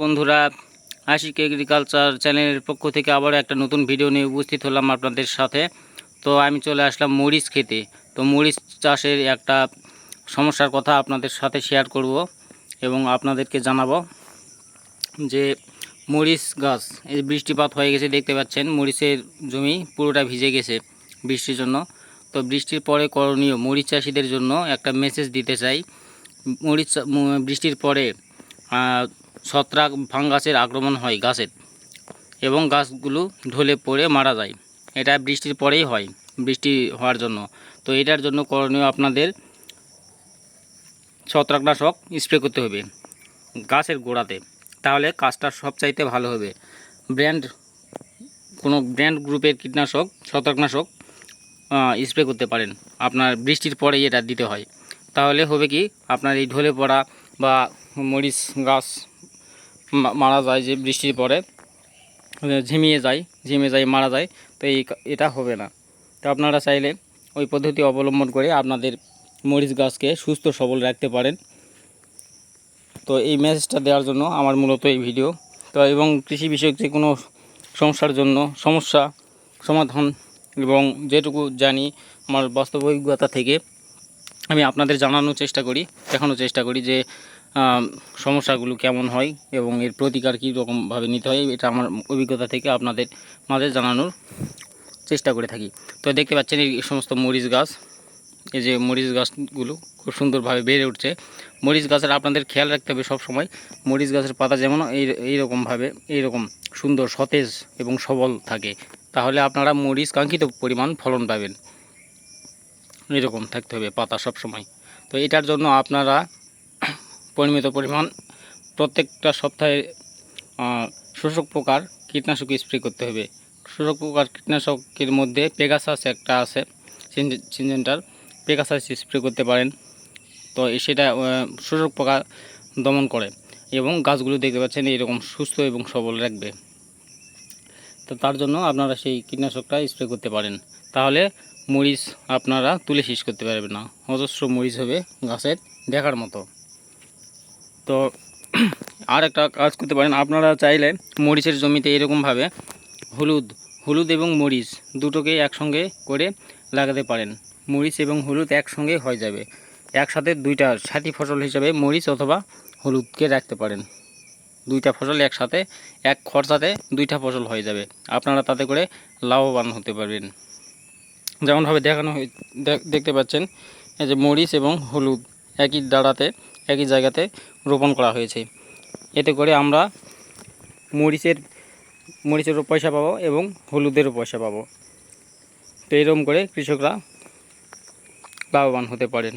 বন্ধুরা, আশিক এগ্রিকালচার চ্যানেলের পক্ষ থেকে আবারও একটা নতুন ভিডিও নিয়ে উপস্থিত হলাম আপনাদের সাথে। তো আমি চলে আসলাম মরিচ খেতে। তো মরিচ চাষের একটা সমস্যার কথা আপনাদের সাথে শেয়ার করব এবং আপনাদেরকে জানাব যে মরিচ গাছ, এই বৃষ্টিপাত হয়ে গেছে, দেখতে পাচ্ছেন, মরিচের জমি পুরোটা ভিজে গেছে বৃষ্টির জন্য। তো বৃষ্টির পরে করণীয় মরিচ চাষিদের জন্য একটা মেসেজ দিতে চাই। মরিচ, বৃষ্টির পরে ছত্রাক ফাঙ্গাসের আক্রমণ হয় গাছের এবং গাছগুলো ঢলে পড়ে মারা যায়। এটা বৃষ্টির পরেই হয়, বৃষ্টি হওয়ার জন্য। তো এটার জন্য করণীয় আপনাদের ছত্রাকনাশক স্প্রে করতে হবে গাছের গোড়াতে। তাহলে কাজটা সবচাইতে ভালো হবে। ব্র্যান্ড, কোনো ব্র্যান্ড গ্রুপের কীটনাশক, ছত্রাকনাশক স্প্রে করতে পারেন। আপনার বৃষ্টির পরেই এটা দিতে হয়। তাহলে হবে কি, আপনার এই ঢলে পড়া বা মরিচ গাছ মারা যায় যে বৃষ্টির পরে ঝিমিয়ে যায় ঝিমিয়ে যায়, মারা যায়, তো এই এটা হবে না। তো আপনারা চাইলে ওই পদ্ধতি অবলম্বন করে আপনাদের মরিচ গাছকে সুস্থ সবল রাখতে পারেন। তো এই মেসেজটা দেওয়ার জন্য আমার মূলত এই ভিডিও। তো এবং কৃষি বিষয়ক যে কোনো সমস্যার জন্য সমস্যা, সমাধান এবং যেটুকু জানি আমার বাস্তব অভিজ্ঞতা থেকে আমি আপনাদের জানানোর চেষ্টা করি, দেখানোর চেষ্টা করি যে সমস্যাগুলো কেমন হয় এবং এর প্রতিকার কী রকমভাবে নিতে হয়, এটা আমার অভিজ্ঞতা থেকে আপনাদের মাঝে জানানোর চেষ্টা করে থাকি। তো দেখতে পাচ্ছেন এই সমস্ত মরিচ গাছ, এই যে মরিচ গাছগুলো খুব সুন্দরভাবে বেড়ে উঠছে। মরিচ গাছের আপনাদের খেয়াল রাখতে হবে সব সময় মরিচ গাছের পাতা যেমন এই, এইরকমভাবে, এইরকম সুন্দর সতেজ এবং সবল থাকে। তাহলে আপনারা মরিচ কাঙ্ক্ষিত পরিমাণ ফলন পাবেন। এরকম থাকতে হবে পাতা সব সময় তো এটার জন্য আপনারা পরিমিত পরিমাণ প্রত্যেকটা সপ্তাহে শোষক পোকার কীটনাশক স্প্রে করতে হবে। শোষক পোকার কীটনাশকের মধ্যে পেগাসাস একটা আছে, সিনজে- সিনজেন্টার পেগাসাস স্প্রে করতে পারেন। তো সেটা শোষক পোকা দমন করে এবং গাছগুলো দেখতে পাচ্ছেন এরকম সুস্থ এবং সবল রাখবে। তো তার জন্য আপনারা সেই কীটনাশকটা স্প্রে করতে পারেন। তাহলে মরিচ আপনারা তুলে শেষ করতে পারবেন না। অজস্র মরিচ হবে গাছের দেখার মতো। তো আর একটা কাজ করতে পারেন। আপনারা চাইলে মরিচের জমিতে এরকমভাবে হলুদ হলুদ এবং মরিচ দুটোকে একসঙ্গে করে লাগাতে পারেন। মরিচ এবং হলুদ একসঙ্গে হয়ে যাবে। একসাথে দুইটা সাথী ফসল হিসাবে মরিচ অথবা হলুদকে রাখতে পারেন। দুইটা ফসল একসাথে, এক খরচাতে দুইটা ফসল হয়ে যাবে। আপনারা তাতে করে লাভবান হতে পারবেন। যেমনভাবে দেখানো দেখ- দেখতে পাচ্ছেন, এই যে মরিচ এবং হলুদ একই দাঁড়াতে, একই জায়গাতে রোপণ করা হয়েছে। এতে করে আমরা মরিচের, মরিচেরও পয়সা পাবো এবং হলুদেরও পয়সা পাবো। তো এরকম করে কৃষকরা লাভবান হতে পারেন।